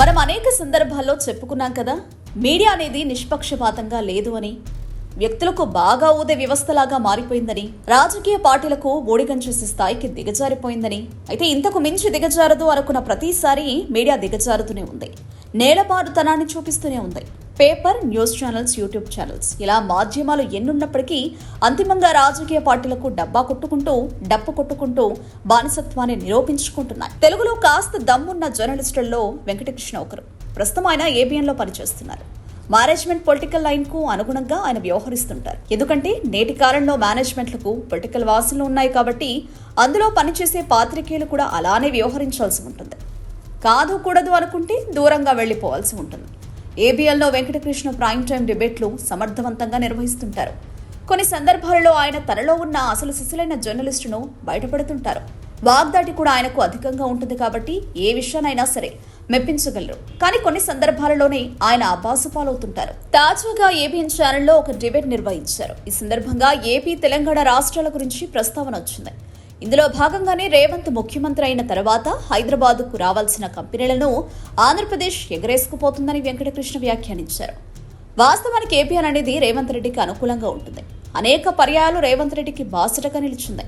మనం అనేక సందర్భాల్లో చెప్పుకున్నాం కదా మీడియా అనేది నిష్పక్షపాతంగా లేదు అని. వ్యక్తులకు బాగా ఊదే వ్యవస్థలాగా మారిపోయిందని రాజకీయ పార్టీలకు ఓడిగంచేసే స్థాయికి దిగజారిపోయిందని. అయితే ఇంతకు మించి దిగజారదు అనుకున్న ప్రతిసారి మీడియా దిగజారుతూనే ఉంది. నేలపారుతనాన్ని చూపిస్తూనే ఉంది. Paper news channels YouTube channels. ఇలా మాధ్యమాలు ఎన్నున్నప్పటికీ అంతిమంగా రాజకీయ పార్టీలకు డబ్బా కొట్టుకుంటూ డప్పు కొట్టుకుంటూ బానిసత్వాన్ని నిరూపించుకుంటున్నాయి. తెలుగులో కాస్త దమ్మున్న జర్నలిస్టుల్లో వెంకటకృష్ణ ఒకరు. ప్రస్తుతం ఆయన ఏబిఎన్లో పనిచేస్తున్నారు. మేనేజ్మెంట్ పొలిటికల్ లైన్కు అనుగుణంగా ఆయన వ్యవహరిస్తుంటారు. ఎందుకంటే నేటి కాలంలో మేనేజ్మెంట్లకు పొలిటికల్ వాసనలు ఉన్నాయి కాబట్టి అందులో పనిచేసే పాత్రికేయులు కూడా అలానే వ్యవహరించాల్సి ఉంటుంది. కాదు కూడదు అనుకుంటే దూరంగా వెళ్ళిపోవాల్సి ఉంటుంది. ఏబిఎల్లో వెంకటకృష్ణ ప్రైమ్ టైం డిబేట్లు సమర్థవంతంగా నిర్వహిస్తుంటారు. కొన్ని సందర్భాలలో ఆయన తనలో ఉన్న అసలు సిసలైన జర్నలిస్టును బయటపడుతుంటారు. వాగ్దాటి కూడా ఆయనకు అధికంగా ఉంటుంది కాబట్టి ఏ విషయానైనా సరే మెప్పించగలరు. కానీ కొన్ని సందర్భాలలోనే ఆయన అబ్బాసు పాలవుతుంటారు. తాజాగా ఏబిఎన్ ఛానల్లో ఒక డిబేట్ నిర్వహించారు. ఈ సందర్భంగా ఏపీ తెలంగాణ రాష్ట్రాల గురించి ప్రస్తావన వచ్చింది. ఇందులో భాగంగానే రేవంత్ ముఖ్యమంత్రి అయిన తర్వాత హైదరాబాద్కు రావాల్సిన కంపెనీలను ఆంధ్రప్రదేశ్ ఎగరేసుకుపోతుందని వెంకటకృష్ణ వ్యాఖ్యానించారు. వాస్తవానికి ఏపీఆర్ అనేది రేవంత్ రెడ్డికి అనుకూలంగా ఉంటుంది. అనేక పర్యాయాలు రేవంత్ రెడ్డికి బాసటగా నిలిచింది.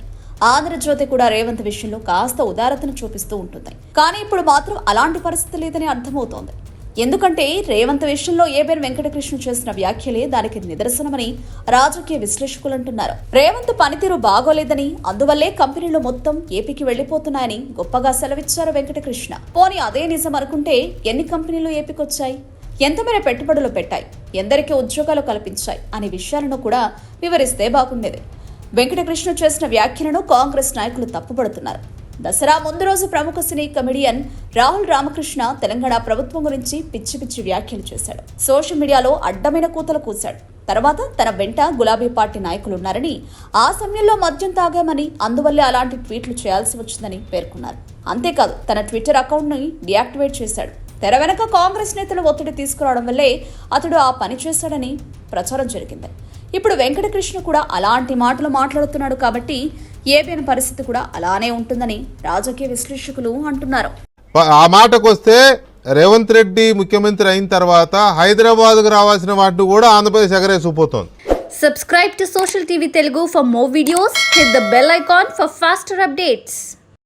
ఆంధ్రజ్యోతి కూడా రేవంత్ విషయంలో కాస్త ఉదారతను చూపిస్తూ ఉంటుంది కానీ ఇప్పుడు మాత్రం అలాంటి పరిస్థితి లేదని అర్థమవుతోంది. ఎందుకంటే రేవంత్ విషయంలో ఏబెన్ వెంకటకృష్ణ చేసిన వ్యాఖ్యలే దానికి నిదర్శనమని రాజకీయ విశ్లేషకులు అంటున్నారు. రేవంత్ పనితీరు బాగోలేదని అందువల్లే కంపెనీలు మొత్తం ఏపీకి వెళ్ళిపోతున్నాయని గొప్పగా సెలవిచ్చారు వెంకటకృష్ణ. పోనీ అదే నిజం అనుకుంటే ఎన్ని కంపెనీలు ఏపీకొచ్చాయి? ఎంతమేర పెట్టుబడులు పెట్టాయి? ఎందరికీ ఉద్యోగాలు కల్పించాయి అనే విషయాలను కూడా వివరిస్తే బాగుండేది. వెంకటకృష్ణ చేసిన వ్యాఖ్యలను కాంగ్రెస్ నాయకులు తప్పుపడుతున్నారు. దసరా ముందు రోజు ప్రముఖ సినీ కమెడియన్ రాహుల్ రామకృష్ణ తెలంగాణ ప్రభుత్వం గురించి పిచ్చి పిచ్చి వ్యాఖ్యలు చేశాడు. సోషల్ మీడియాలో అడ్డమైన కూతలు కూశాడు. తర్వాత తన వెంట గులాబీ పార్టీ నాయకులు ఉన్నారని ఆ సమయంలో మద్యం తాగామని అందువల్లే అలాంటి ట్వీట్లు చేయాల్సి వచ్చిందని పేర్కొన్నారు. అంతేకాదు తన ట్విట్టర్ అకౌంట్ని డియాక్టివేట్ చేశాడు. తెర వెనక కాంగ్రెస్ నేతలు ఒత్తిడి తీసుకురావడం వల్లే అతడు ఆ పని చేశాడని ప్రచారం జరిగింది. ఇప్పుడు వెంకటకృష్ణ కూడా అలాంటి మాటలు మాట్లాడుతున్నాడు కాబట్టి ఏబిఎన్ పరిస్థితి కూడా అలానే ఉంటుందని రాజకీయ విశ్లేషకులు అంటున్నారు ఆ మాటకు వస్తే రేవంత్ రెడ్డి ముఖ్యమంత్రి అయిన తర్వాత హైదరాబాద్కు రావాల్సిన వాటిని కూడా Andhra Pradesh ఎగరేసిపోతోంది Subscribe to Social TV Telugu for more videos. Hit the bell icon for faster updates.